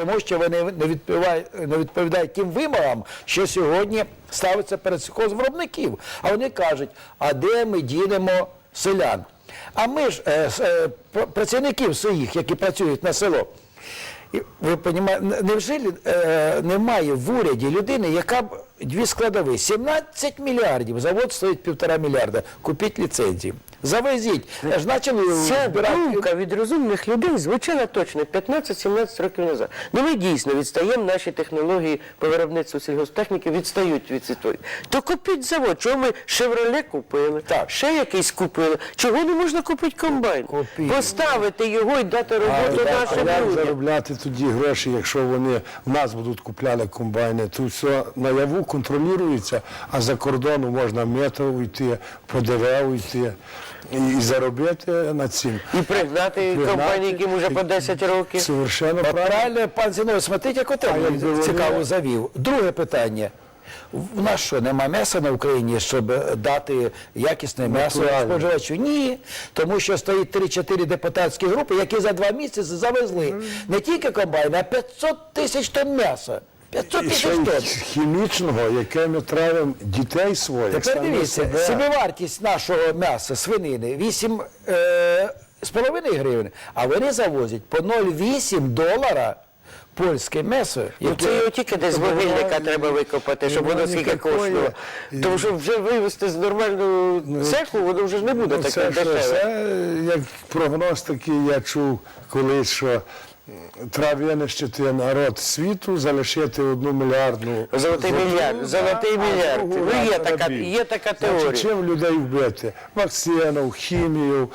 тому що вони не відповідають, не відповідають тим вимогам, що сьогодні ставиться перед сільхозвиробників. А вони кажуть, а де ми дінемо селян? А ми ж е, е, працівників своїх, які працюють на село. І ви розумієте, невже е, немає в уряді людини, яка б дві складові, 17 мільярдів, завод стоїть півтора мільярда, купіть ліцензії. Завезіть. Ж почали Ця збирати. думка від розумних людей звучала точно 15-17 років назад. Ну ми дійсно відстаємо, наші технології по виробництву сільгосптехніки відстають від світової. То купіть завод, чого ми Шевроле купили, Так. ще якийсь купили. Чого не можна купити комбайн? Купіть. Поставити його і дати роботу нашим А як людям. заробляти тоді гроші, якщо вони в нас будуть купляли комбайни? Тут все наяву контролюється, а за кордону можна метро уйти, ПДВ уйти і, і заробити на цим. І пригнати компанії, яким вже по 10 років. Совершенно правильно. Правильно, пан Зіновій, смотрите, якби вони- цікаво завів. Друге питання. У нас що, нема м'яса на Україні, щоб дати якісне м'ясо Натуральне. споживачу? Ні. Тому що стоїть 3-4 депутатські групи, які за два місяці завезли не тільки комбайни, а 500 тисяч тонн м'яса. 500 І тисяч ще й тонн. хімічного, яке ми травимо дітей своїх. Тепер дивіться, себе. собівартість нашого м'яса, свинини 8 е, з половиною гривень, а вони завозять по 0,8 долара польське м'ясо. Ну, це його тільки десь вугільника треба викопати, щоб воно скільки коштувало. Тому що вже вивезти з нормального цеху, воно вже не буде Ну, таке дешеве. це як прогноз такий я чув колись, що винищити народ світу, залишити одну мільярдну Золотий золоту, мільярд, золотий а мільярд. Ну, є така- є така Значить, теорія. чим людей вбити? Вакцину, хімію.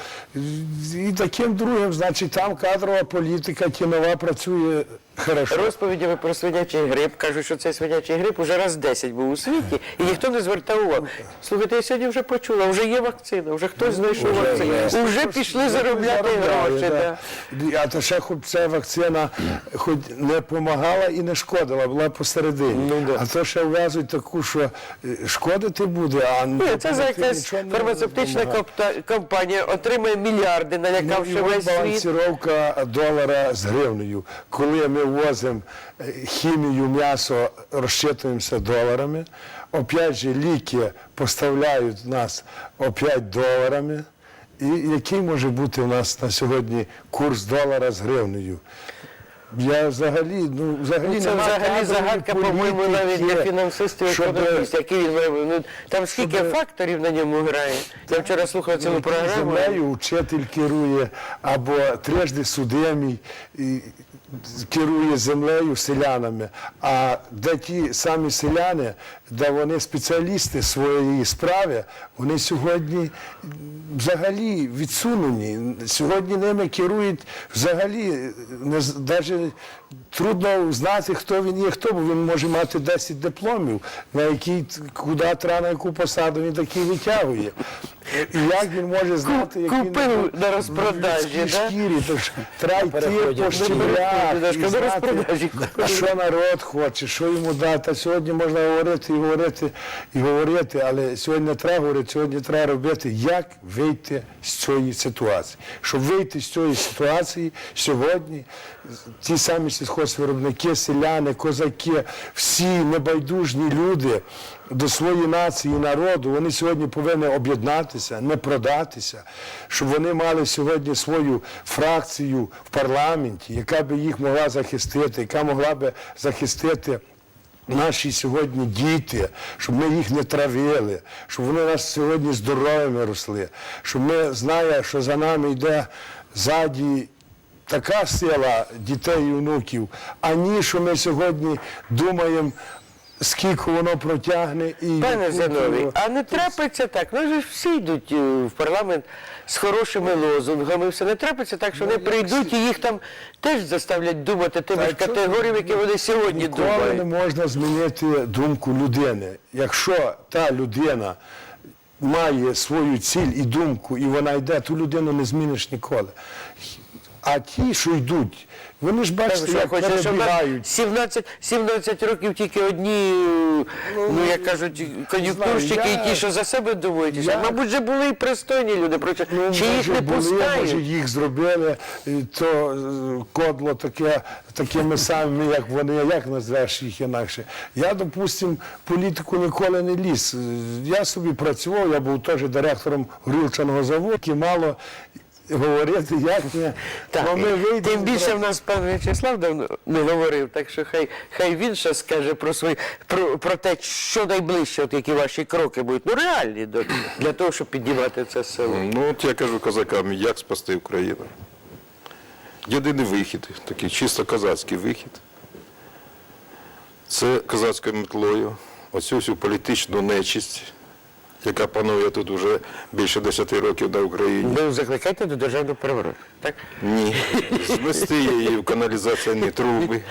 І таким другим, значить, там кадрова політика кінова працює хорошо. Розповідями про свинячий грип кажуть, що цей свинячий грип уже раз 10 був у світі, і ніхто не звертав увагу. Слухайте, я сьогодні вже почула, вже є вакцина, вже хтось знайшов вакцину, вже пішли заробляти гроші. А то ще хоч ця вакцина хоч не допомагала і не шкодила, була посередині. Ну, да. А то ще ввезуть таку, що е, шкодити буде, а Ні, це за якась нічого не фармацевтична допомагає. компанія отримає мільярди, Ну, налякавши і от весь світ. балансіровка долара з гривнею. Коли ми возимо е, хімію, м'ясо, розчитуємося доларами, опять же ліки поставляють нас опять доларами. І який може бути у нас на сьогодні курс долара з гривнею? Я взагалі, ну взагалі Ну, Це взагалі загадка, по-моєму, навіть для фінансистів економістів, які він. Ну, там скільки щоб- факторів на ньому грає. Я вчора слухав цілу програму. Землею вчитель керує або трижди судимий керує землею селянами. А де ті самі селяни, де вони спеціалісти своєї справи, вони сьогодні взагалі відсунені. Сьогодні ними керують взагалі не навіть трудно знати, хто він є, хто, бо він може мати 10 дипломів, на т- куди на яку посаду він такий витягує. І як він може знати, як купив на розпродажі, в да? шкірі, то ж треба йти по переходять, і на знати, розпродажі. що народ хоче, що йому дати. А Сьогодні можна говорити і говорити і говорити, але сьогодні не треба говорити, сьогодні треба робити, як вийти з цієї ситуації. Щоб вийти з цієї ситуації сьогодні, ті самі сільхозвиробники, селяни, козаки, всі небайдужні люди до своєї нації і народу, вони сьогодні повинні об'єднатися, не продатися, щоб вони мали сьогодні свою фракцію в парламенті, яка би їх могла захистити, яка могла би захистити. Наші сьогодні діти, щоб ми їх не травили, щоб вони нас сьогодні здоровими росли, щоб ми знали, що за нами йде ззаді така сила дітей і внуків, ані що ми сьогодні думаємо, скільки воно протягне і Пане яку Зиновій, а не трапиться так. Ну ж всі йдуть е, в парламент з хорошими лозунгами. Все не трапиться так, що вони прийдуть і їх там теж заставлять думати тими ж категоріями, які вони сьогодні Ніколи не думають. можна змінити думку людини. Якщо та людина має свою ціль і думку, і вона йде, ту людину не зміниш ніколи. А ті, що йдуть, Вони ж бачите, як перебігають. 17, 17 років тільки одні, ну, як кажуть, кон'юнктурщики, знаю, і ті, що за себе і я- Мабуть, же були і пристойні люди, причому, чи їх Може, не були, може пускають. їх зробили, і то е, кодло таке, такими самими, як вони, як назвеш їх інакше. Я, допустим, політику ніколи не ліз. Е, Я собі працював, я був теж директором горілчаного заводу, і мало говорити, як не. Так, ми вийдемо тим більше в нас пан В'ячеслав давно не говорив, так що хай, хай він ще скаже про свої про, про те, що найближче, от які ваші кроки будуть. Ну реальні до, для того, щоб піднімати це село. Ну, от я кажу козакам, як спасти Україну. Єдиний вихід, такий чисто козацький вихід. Це козацькою метлою, оцю всю політичну нечисть, яка панує тут вже більше 10 років на Україні. Ви закликаєте до державного перевороту, так? Ні. Знести її в каналізаційні труби.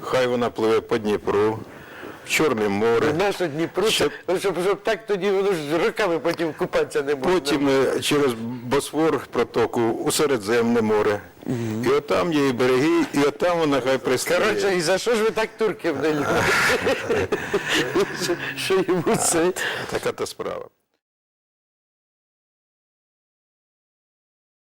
Хай вона пливе по Дніпру, в Чорне море. Нашу Дніпру, Щоб- щоб, щоб, щоб так тоді воно ж роками потім купатися не можна. Потім е, через Босфор протоку у Середземне море. І отам є і береги, і отам вона хай пристає. Коротше, і за що ж ви так турків не любите? Що- Що йому це? Така та справа.